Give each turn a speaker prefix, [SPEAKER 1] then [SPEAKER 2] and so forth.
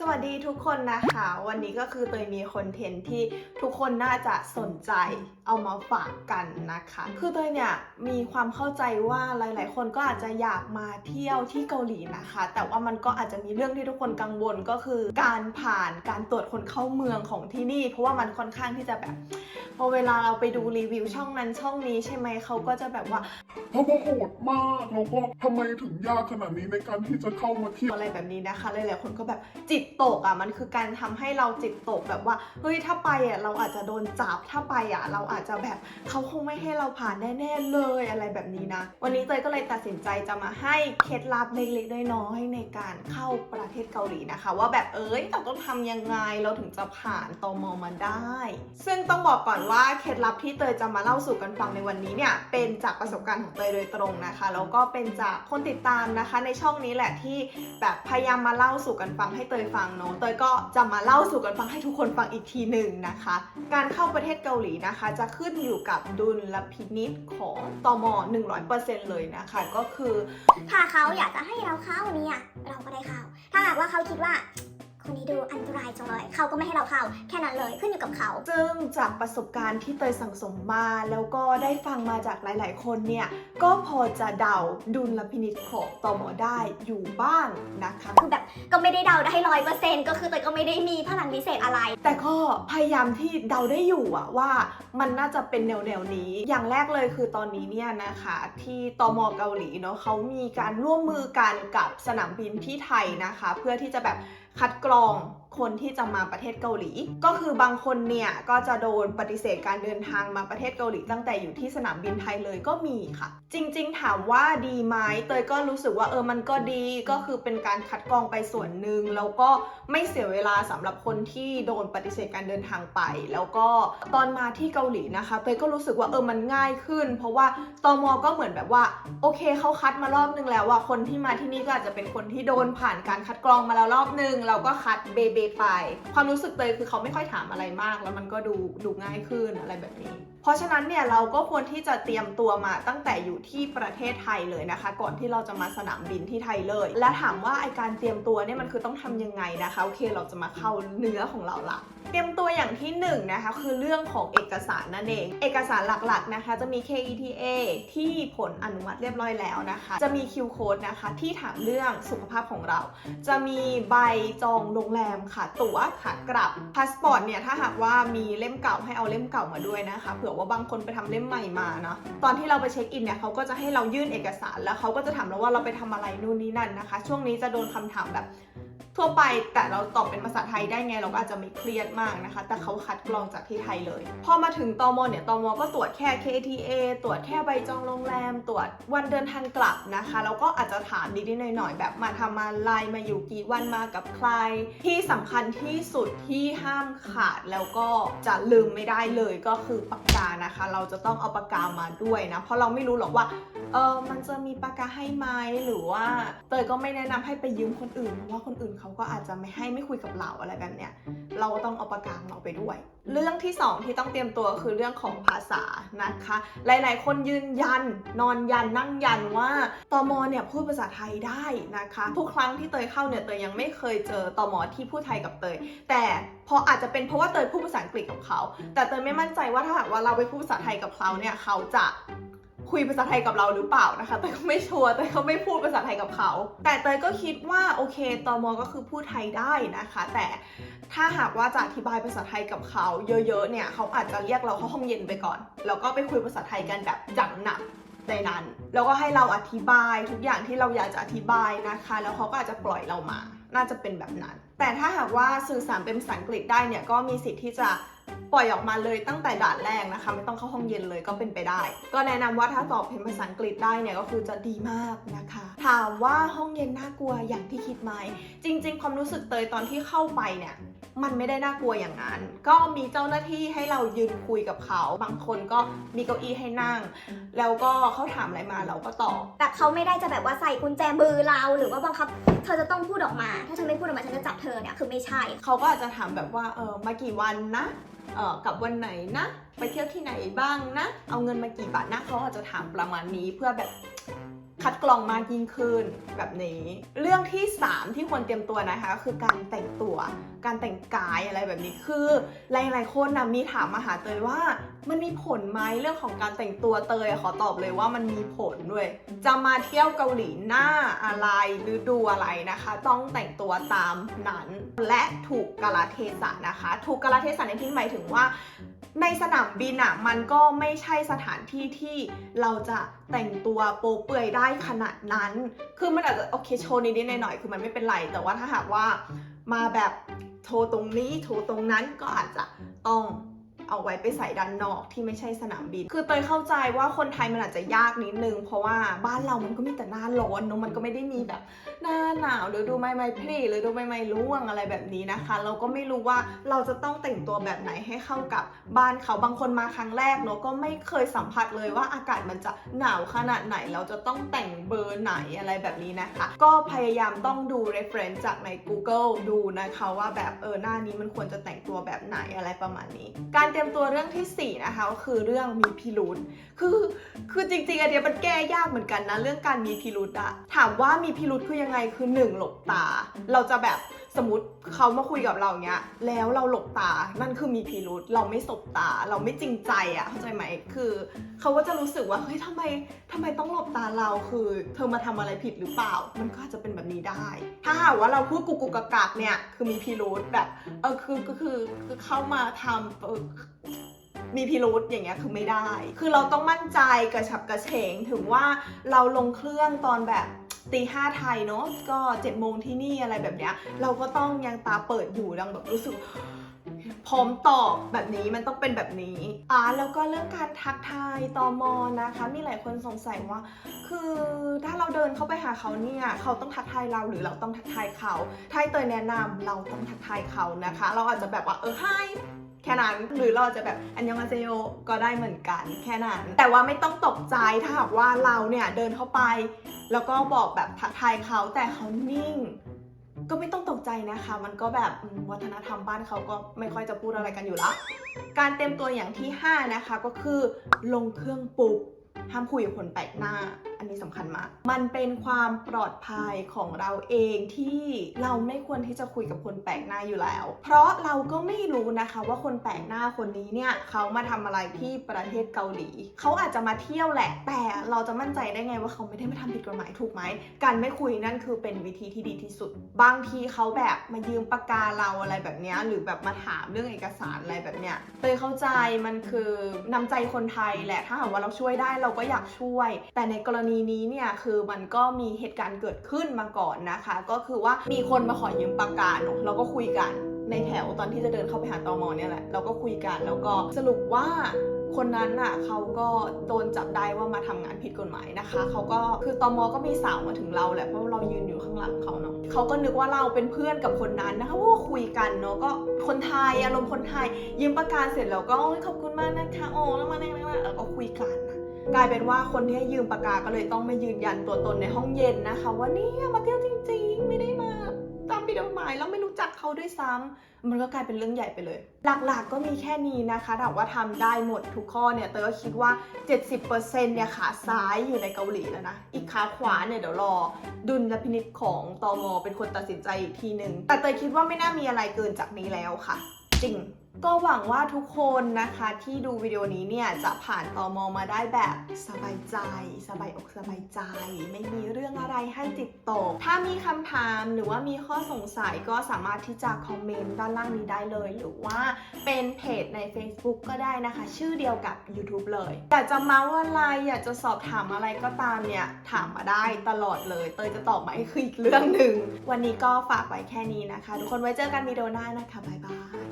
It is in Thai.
[SPEAKER 1] สวัสดีทุกคนนะคะ วันนี้ก็คือเตยมีคอนเทนต์ที่ทุกคนน่าจะสนใจเอามาฝากกันนะคะ คือเตยเนี่ยมีความเข้าใจว่าหลาย ๆ คนก็อาจจะอยากมาเที่ยวที่เกาหลีนะคะ แต่ว่ามันก็อาจจะมีเรื่องที่ทุกคนกังวลก็คือการผ่านการตรวจคนเข้าเมืองของที่นี่ เพราะว่ามันค่อนข้างที่จะแบบพอเวลาเราไปดูรีวิวช่องนั้นช่องนี้ใช่ไหมเขาก็จะแบบว่า
[SPEAKER 2] เพราะว่าโหดมากแล้วก็ทำไมถึงยากขนาดนี้ในการที่จะเข้ามาเที่ยว
[SPEAKER 1] อะไรแบบนี้นะคะหลายๆคนก็แบบจิตตกอะมันคือการทำให้เราจิตตกแบบว่าเฮ้ยถ้าไปอะเราอาจจะโดนจับถ้าไปอะเราอาจจะแบบเขาคงไม่ให้เราผ่านแน่ๆเลยอะไรแบบนี้นะ วันนี้เตยก็เลยตัดสินใจจะมาให้เคล็ดลับเล็กๆน้อยๆในการเข้าประเทศเกาหลีนะคะ ว่าแบบเอ้ยเราต้องทำยังไงเราถึงจะผ่านตมมาได้ ซึ่งต้องบอกก่อนว่าเคล็ดลับที่เตยจะมาเล่าสู่กันฟังในวันนี้เนี่ยเป็นจากประสบการณ์ของเตยโดยตรงนะคะแล้วก็เป็นจากคนติดตามนะคะ ในช่องนี้แหละที่แบบพยายามมาเล่าสู่กันฟังให้เตยฟังเนาะเตยก็จะมาเล่าสู่กันฟังให้ทุกคนฟังอีกทีหนึ่งนะคะ การเข้าประเทศเกาหลีนะคะ จะขึ้นอยู่กับดุลพินิษของตม100%เลยนะคะ ก็คือ
[SPEAKER 3] ถ้าเขาอยากจะให้เราเข้าเนี่ย เราก็ได้เข้า ถ้าหากว่าเขาคิดว่าคนนี้ดูอันตรายจังเลย เขาก็ไม่ให้เราเข้า แค่นั้นเลยขึ้นอยู่กับเขา
[SPEAKER 1] ซึ่งจากประสบการณ์ที่เตยสั่งสมมาแล้วก็ได้ฟังมาจากหลาย ๆ คนเนี่ย ก็พอจะเดาดุลพินิษของตมได้อยู่บ้าง คะ
[SPEAKER 3] คือแบบก็ไม่ได้เดาได้ร้อยเปอร์เซ็นต์ก็คือแต่ก็ไม่ได้มีพลังพิเศษอะไร
[SPEAKER 1] แต่ก็พยายามที่เดาได้อยู่อะว่ามันน่าจะเป็นแนวแนวๆนี้ อย่างแรกเลยคือตอนนี้เนี่ยนะคะ ที่ตมเกาหลีเนาะเขามีการร่วมมือกันกับสนามบินที่ไทยนะคะ เพื่อที่จะแบบ คัดกรองคนที่จะมาประเทศเกาหลี ก็คือบางคนเนี่ยก็จะโดนปฏิเสธการเดินทางมาประเทศเกาหลี ตั้งแต่อยู่ที่สนามบินไทยเลยก็มีค่ะ จริง ๆ ถามว่าดีไหมเตยก็รู้สึกว่าเออมันก็ดีก็คือเป็นการคัดกรองไปส่วนหนึ่งแล้วก็ไม่เสียเวลาสำหรับคนที่โดนปฏิเสธการเดินทางไป แล้วก็ตอนมาที่เกาหลีนะคะเตยก็รู้สึกว่าเออมันง่ายขึ้น เพราะว่าตมก็เหมือนแบบว่าโอเคเขาคัดมารอบนึงแล้วว่าคนที่มาที่นี่ก็อาจจะเป็นคนที่โดนผ่านการคัดกรองมาแล้วรอบนึงเราก็คัดเบเบไป ความรู้สึกเตยคือเขาไม่ค่อยถามอะไรมาก แล้วมันก็ดูดูง่ายขึ้นอะไรแบบนี้ เพราะฉะนั้นเนี่ยเราก็ควรที่จะเตรียมตัวมาตั้งแต่อยู่ที่ประเทศไทยเลยนะคะ ก่อนที่เราจะมาสนามบินที่ไทยเลย และถามว่าไอการเตรียมตัวเนี่ยมันคือต้องทำยังไงนะคะโอเคเราจะมาเข้าเนื้อของเราละ เตรียมตัวอย่างที่1นงนะคะคือเรื่องของเอกสารนั่นเอง เอกสารหลักๆนะคะจะมี KETA ที่ผลอนุมัติเรียบร้อยแล้วนะคะ จะมี Q code นะคะที่ถามเรื่องสุขภาพของเรา จะมีใบจองโรงแรมค่ะ ตั๋วขากลับพาสปอร์ตเนี่ยถ้าหากว่ามีเล่มเก่าให้เอาเล่มเก่ามาด้วยนะคะเผื่อว่าบางคนไปทำเล่มใหม่มาเนาะตอนที่เราไปเช็คอินเนี่ยเขาก็จะให้เรายื่นเอกสารแล้วเขาก็จะถามเราว่าเราไปทำอะไรนู่นนี่นั่นนะคะ ช่วงนี้จะโดนคำถามแบบ ทั่วไปแต่เราตอบเป็นภาษาไทยได้ไงเราก็อาจจะไม่เครียดมากนะคะ แต่เขาคัดกรองจากที่ไทยเลย พอมาถึงตมเนี่ยตมก็ตรวจแค่ KTA ตรวจแค่ใบจองโรงแรม ตรวจวันเดินทางกลับนะคะแล้วก็อาจจะถามนิดๆหน่อยๆแบบมาทำอะไรมาอยู่กี่วันมากับใคร ที่สำคัญที่สุดที่ห้ามขาดแล้วก็จะลืมไม่ได้เลยก็คือปากกานะคะ เราจะต้องเอาปากกามาด้วยนะเพราะเราไม่รู้หรอกว่าเออมันจะมีปากกาให้ไหมหรือว่าเตยก็ไม่แนะนำให้ไปยืมคนอื่นเพราะว่าคนอื่นเขาก็อาจจะไม่ให้ไม่คุยกับเราอะไรแบบเนี้ยเราต้องเอาปากกาของเราไปด้วย เรื่องที่สองที่ต้องเตรียมตัวคือเรื่องของภาษานะคะ หลายๆ คนยืนยัน นอนยันนั่งยันว่าตอมเนี่ยพูดภาษาไทยได้นะคะ ทุกครั้งที่เตยเข้าเนี่ยเตยยังไม่เคยเจอตอมที่พูดไทยกับเตย แต่พราะอาจจะเป็นเพราะว่าเตยพูดภาษาอังกฤษกับเขา แต่เตยไม่มั่นใจว่าถ้าหากว่าเราไปพูดภาษาไทยกับเขาเนี่ยเขาจะ คุยภาษาไทยกับเราหรือเปล่านะคะ แต่ก็ไม่ชัวร์แต่เขาไม่พูดภาษาไทยกับเขา แต่เตยก็คิดว่าโอเคตมก็คือพูดไทยได้นะคะ แต่ถ้าหากว่าจะอธิบายภาษาไทยกับเขาเยอะๆเนี่ยเขาอาจจะเรียกเราเข้าห้องเย็นไปก่อน แล้วก็ไปคุยภาษาไทยกันแบบจังหนักในนั้น แล้วก็ให้เราอธิบายทุกอย่างที่เราอยากจะอธิบายนะคะ แล้วเขาก็อาจจะปล่อยเรามา น่าจะเป็นแบบนั้น แต่ถ้าหากว่าสื่อสารเป็นภาษาอังกฤษได้เนี่ยก็มีสิทธิ์ที่จะ ปล่อยออกมาเลยตั้งแต่ด่านแรกนะคะ ไม่ต้องเข้าห้องเย็นเลยก็เป็นไปได้ ก็แนะนำว่าถ้าตอบเป็นภาษาอังกฤษได้เนี่ยก็คือจะดีมากนะคะ ถามว่าห้องเย็นน่ากลัวอย่างที่คิดไหมจริง ๆ ความรู้สึกเตยตอนที่เข้าไปเนี่ยมันไม่ได้น่ากลัวอย่างนั้น ก็มีเจ้าหน้าที่ให้เรายืนคุยกับเขา บางคนก็มีเก้าอี้ให้นั่ง แล้วก็เขาถามอะไรมาเราก็ตอบ
[SPEAKER 3] แบบเขาไม่ได้จะแบบว่าใส่กุญแจมือเรา หรือว่าบังคับ เธอจะต้องพูดออกมา ถ้าเธอไม่พูดออกมาฉันจะจับเธอเนี่ย คือไม่ใช่
[SPEAKER 1] เขาก็อาจจะถามแบบว่า เออ มากี่วันนะ เออกับวันไหนนะ ไปเที่ยวที่ไหนบ้างนะ เอาเงินมากี่บาทนะเขาอาจจะถามประมาณนี้เพื่อแบบ คัดกรองมากยิ่งขึ้นแบบนี้ เรื่องที่ 3 ที่ควรเตรียมตัวนะคะ คือการแต่งตัว การแต่งกายอะไรแบบนี้คือ หลายๆคนนะมีถามมาหาเตยว่า มันมีผลไหมเรื่องของการแต่งตัวเตยขอตอบเลยว่ามันมีผลด้วย จะมาเที่ยวเกาหลีหน้าอะไรหรือดูอะไรนะคะ ต้องแต่งตัวตามนั้น และถูกกาลเทศะนะคะ ถูกกาลเทศะในที่หมายถึงว่า ในสนามบินอะมันก็ไม่ใช่สถานที่ที่เราจะ แต่งตัวโปเปื่อยได้ขนาดนั้น คือมันอาจจะโอเคโชว์นิดๆหน่อยๆคือมันไม่เป็นไร แต่ว่าถ้าหากว่ามาแบบโชว์ตรงนี้โชว์ตรงนั้นก็อาจจะต้อง เอาไว้ไปใส่ด้านนอกที่ไม่ใช่สนามบิน คือเตยเข้าใจว่าคนไทยมันอาจจะยากนิดนึง เพราะว่าบ้านเรามันก็มีแต่หน้าร้อนเนอะมันก็ไม่ได้มีแบบหน้าหนาวหรือดูไม่ไม่พลีหรือดูไม่ไม่ร่วงอะไรแบบนี้นะคะ เราก็ไม่รู้ว่าเราจะต้องแต่งตัวแบบไหนให้เข้ากับบ้านเขาบางคนมาครั้งแรกเนอะก็ไม่เคยสัมผัสเลยว่าอากาศมันจะหนาวขนาดไหนเราจะต้องแต่งเบอร์ไหนอะไรแบบนี้นะคะ ก็พยายามต้องดู reference จากใน Google ดูนะคะว่าแบบเออหน้านี้มันควรจะแต่งตัวแบบไหนอะไรประมาณนี้ การรียมตัวเรื่องที่สี่นะคะก็คือเรื่องมีพิรุธคือคือจริงๆอันเนี้ยมันแก้ยากเหมือนกันนะเรื่องการมีพิรุธอะถามว่ามีพิรุธคือยังไงคือหนึ่งหลบตา เราจะแบบ สมมติเขามาคุยกับเราเนี้ย แล้วเราหลบตา นั่นคือมีพิรุธเราไม่สบตา เราไม่จริงใจอะเข้าใจไหมคือเขาก็จะรู้สึกว่าเฮ้ยทำไมทำไมต้องหลบตาเราคือ เธอมาทำอะไรผิดหรือเปล่า มันก็อาจจะเป็นแบบนี้ได้ ถ้าหากว่าเราพูดกุกกุกกักเนี่ยคือมีพิรุธแบบเออคือก็คือคือเข้ามาทำเออมีพิรุธอย่างเงี้ยคือไม่ได้ คือเราต้องมั่นใจกระฉับกระเฉงถึงว่าเราลงเครื่องตอนแบบ ตีห้าไทยเนาะก็เจ็ดโมงที่นี่อะไรแบบเนี้ยเราก็ต้องยังตาเปิดอยู่ยังแบบรู้สึกพร้อมตอบแบบนี้มันต้องเป็นแบบนี้อ่าแล้วก็เรื่องการทักทายตอมอนะคะ มีหลายคนสงสัยว่า คือถ้าเราเดินเข้าไปหาเขาเนี่ยเขาต้องทักทายเราหรือเราต้องทักทายเขาถ้าให้เตยแนะนำเราต้องทักทายเขานะคะ เราอาจจะแบบว่าเออ hi แค่นั้นหรือเราอาจจะแบบอันยองอาเซโยก็ได้เหมือนกันแค่นั้น แต่ว่าไม่ต้องตกใจถ้าหากว่าเราเนี่ยเดินเข้าไป แล้วก็บอกแบบทักทายเขาแต่เขานิ่ง ก็ไม่ต้องตกใจนะคะ มันก็แบบอืมวัฒนธรรมบ้านเขาก็ไม่ค่อยจะพูดอะไรกันอยู่ละการเตรียมตัวอย่างที่ 5 นะคะก็คือลงเครื่องปุ๊บห้ามคุยกับคนแปลกหน้า อันนี้สำคัญมาก มันเป็นความปลอดภัยของเราเองที่เราไม่ควรที่จะคุยกับคนแปลกหน้าอยู่แล้ว เพราะเราก็ไม่รู้นะคะว่าคนแปลกหน้าคนนี้เนี่ยเขามาทำอะไรที่ประเทศเกาหลี เขาอาจจะมาเที่ยวแหละ แต่เราจะมั่นใจได้ไงว่าเขาไม่ได้มาทำผิดกฎหมายถูกไหม การไม่คุยนั่นคือเป็นวิธีที่ดีที่สุด บางทีเขาแบบมายืมปากกาเราอะไรแบบนี้หรือแบบมาถามเรื่องเอกสารอะไรแบบเนี้ยเตยเข้าใจมันคือนำใจคนไทยแหละถ้าหากว่าเราช่วยได้เราก็อยากช่วย แต่ในกรณีนี้เนี่ยคือมันก็มีเหตุการณ์เกิดขึ้นมาก่อนนะคะ ก็คือว่ามีคนมาขอยืมปากกาเนอะเราก็คุยกันในแถวตอนที่จะเดินเข้าไปหาตอมอเนี่ยแหละเราก็คุยกันแล้วก็สรุปว่าคนนั้นน่ะเขาก็โดนจับได้ว่ามาทำงานผิดกฎหมายนะคะเขาก็คือตอมอก็มีสาวมาถึงเราแหละเพราะเรายืนอยู่ข้างหลังเขาเนาะเขาก็นึกว่าเราเป็นเพื่อนกับคนนั้นนะคะเพราะว่าคุยกันเนาะก็คนไทยอารมณ์คนไทยยืมประกาเสร็จแล้วก็ขอบคุณมากนะคะโอ้แล้วมานั่งนั่งแล้วก็คุยกันนะ กลายเป็นว่าคนที่ให้ยืมปากกาก็เลยต้องมายืนยันตัวตนในห้องเย็นนะคะ ว่าเนี่ยมาเที่ยวจริง ๆ ไม่ได้มาตามผิดหมายแล้วไม่รู้จักเขาด้วยซ้ำมันก็กลายเป็นเรื่องใหญ่ไปเลย หลักๆก็มีแค่นี้นะคะถามว่าทำได้หมดทุกข้อเนี่ยเตยก็คิดว่า 70%เนี่ยขาซ้ายอยู่ในเกาหลีแล้วนะ อีกขาขวาเนี่ยเดี๋ยวรอ ดุลพินิจของตอมอเป็นคนตัดสินใจอีกทีหนึ่งแต่เตยคิดว่าไม่น่ามีอะไรเกินจากนี้แล้วค่ะ จริง ก็หวังว่าทุกคนนะคะที่ดูวิดีโอนี้เนี่ยจะผ่านตอมอมาได้แบบสบายใจ สบายอกสบายใจ ไม่มีเรื่องอะไรให้ติดตก ถ้ามีคำถามหรือว่ามีข้อสงสัยก็สามารถที่จะคอมเมนต์ด้านล่างนี้ได้เลย หรือว่าเป็นเพจใน Facebook ก็ได้นะคะ ชื่อเดียวกับ YouTube เลยอยากจะเมาส์อะไรอยากจะสอบถามอะไรก็ตามเนี่ยถามมาได้ตลอดเลยเตยจะตอบมาให้คืออีกเรื่องหนึ่งวันนี้ก็ฝากไว้แค่นี้นะคะ ทุกคนไว้เจอกันวิดีโอหน้านะคะบ๊ายบาย